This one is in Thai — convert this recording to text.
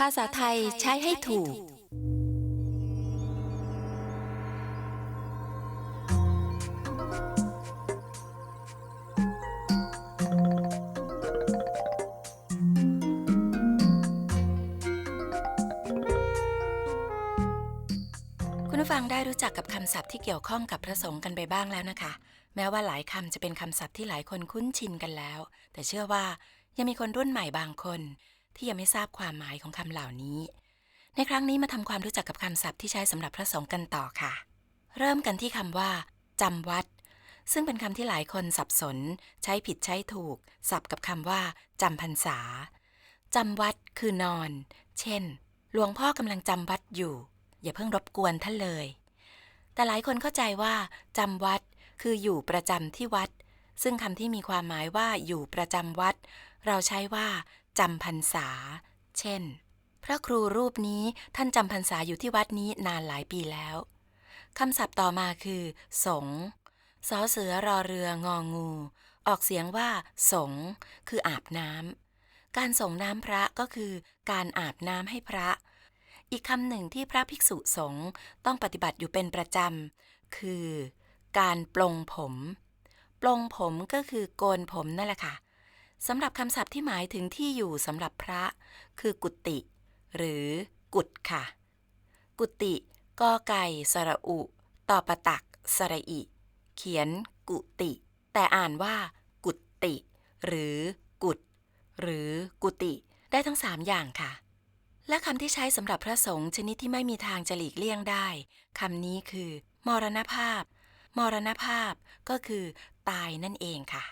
ภาษาไทยใช้ให้ถูก คุณผู้ฟังได้รู้จักกับคำศัพท์ที่เกี่ยวข้องกับพระสงฆ์กันไปบ้างแล้วนะคะ แม้ว่าหลายคำจะเป็นคำศัพท์ที่หลายคนคุ้นชินกันแล้ว แต่เชื่อว่ายังมีคนรุ่นใหม่บางคน ที่ยังไม่ทราบความหมายของคำเหล่านี้ ในครั้งนี้มาทำความรู้จักกับคำศัพท์ที่ใช้สำหรับพระสงฆ์กันต่อค่ะ เริ่มกันที่คำว่าจำวัด ซึ่งเป็นคำที่หลายคนสับสน ใช้ผิดใช้ถูก สับกับคำว่าจำพรรษาจำวัดคือนอน เช่น หลวงพ่อกำลังจำวัดอยู่ อย่าเพิ่งรบกวนท่านเลย แต่หลายคนเข้าใจว่าจำวัดคืออยู่ประจำที่วัด ซึ่งคำที่มีความหมายว่าอยู่ประจำวัด เราใช้ว่า จำพรรษา เช่น พระครูรูปนี้ท่านจำพรรษาอยู่ที่วัดนี้นานหลายปีแล้วคำศัพท์ต่อมาคือ สงสอเสือรอเรืององู ออกเสียงว่า สง คืออาบน้ำการส่งน้ำพระก็คือ การอาบน้ำให้พระ อีกคำหนึ่งที่พระภิกษุสงฆ์ต้องปฏิบัติอยู่เป็นประจำ คือ การปลงผม ปลงผมก็คือโกนผมนั่นแหละค่ะ สำหรับคำศัพท์ที่หมายถึงที่อยู่สำหรับพระ คือกุฏิ หรือกุฏค่ะ กุฏิกอไก่ สระอุ ต่อประตัก สระอิ เขียนกุติ แต่อ่านว่า กุติ หรือกุฏหรือกุติ ได้ทั้งสามอย่างค่ะ และคำที่ใช้สำหรับพระสงฆ์ชนิดที่ไม่มีทางจะหลีกเลี่ยงได้คำนี้คือ มรณภาพ มรณภาพก็คือ ตายนั่นเองค่ะ